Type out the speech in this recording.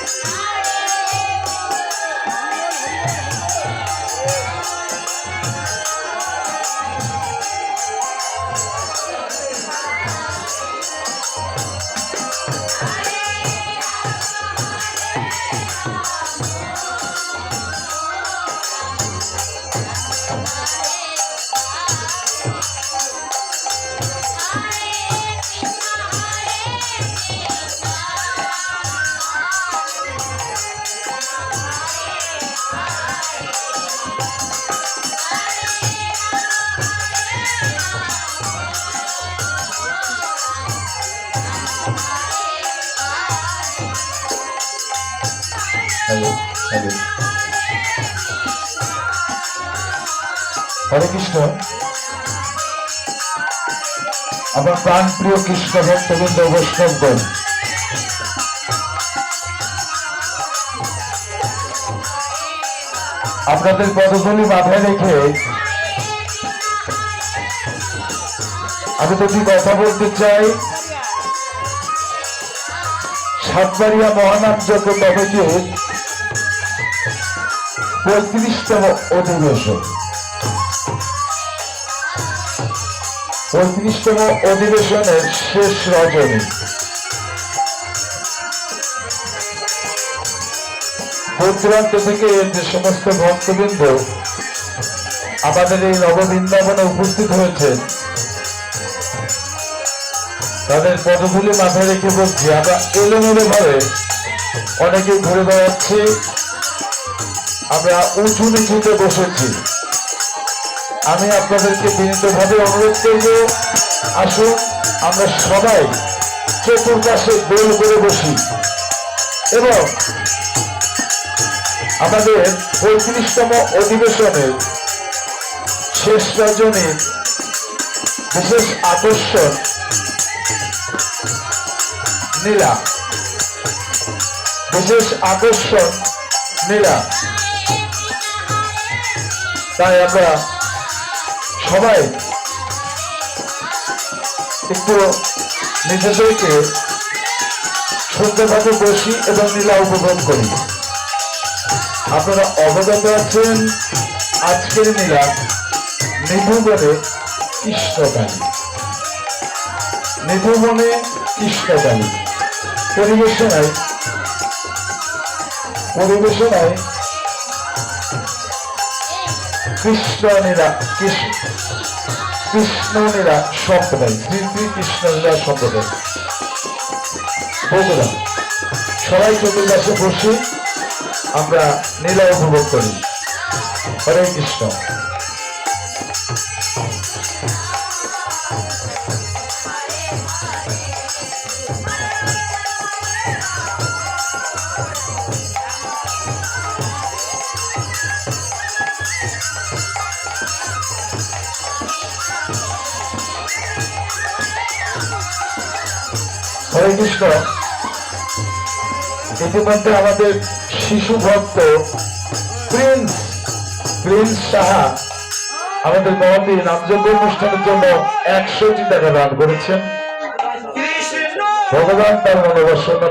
Bye. Hello হরে কৃষ্ণ। আমার প্রাণ প্রিয় কৃষ্ণ ভক্তবৃন্দ বৈষ্ণবগণ। আপনাদের পদগুলি মাথায় রেখে আমি দুটি কথা বলতে চাই। সাতবাড়িয়া মহানাম যজ্ঞ কমিটির পঁয়ত্রিশতম অধিবেশন। পঁয়ত্রিশতম অধিবেশনের শেষ রজনী। দূরান্ত থেকে যে সমস্ত ভক্তবৃন্দ আমাদের এই নববৃন্দাবনে উপস্থিত হয়েছেন, তাদের পদগুলি মাথায় রেখে বলছি, আমরা এলোমেলো ভাবে অনেকে ঘুরে বেড়াচ্ছি আমরা উঁচু নিচুতে বসেছি। আমি আপনাদেরকে বিনীতভাবে অনুরোধ করব, আসুন আমরা সবাই চতুর্পাশে গোল করে বসি। এবং আমাদের পঁয়ত্রিশতম অধিবেশনের শেষ রজনীর বিশেষ আকর্ষণ নীলা। বিশেষ আকর্ষণ নীলা। তাই আমরা সবাই একটু নিজেদেরকে সুন্দরভাবে বসি এবং নীলা উপভোগ করি। আপনারা অবগত আছেন আজকের নীলা নিধুবনে কৃষ্ণকালী। নিধুবনে কৃষ্ণকালী। পরিবেশনায় পরিবেশনায় কৃষ্ণ নীলা কৃষ্ণ। কৃষ্ণ নীলা সম্প্রদায় শ্রী শ্রী কৃষ্ণ নীলা সম্প্রদায় বন্ধুরা, সবাই চতুর্দাসে বসে আমরা নীলা উপভোগ করি। হরে কৃষ্ণ। হরে কৃষ্ণ ইতিমধ্যে আমাদের শিশু ভক্ত প্রিন্স প্রিন্স সাহা আমাদের মহাবীর নামযোগ্য অনুষ্ঠানের জন্য একশোটি টাকা দান করেছেন ভগবান তার মনোবাসনা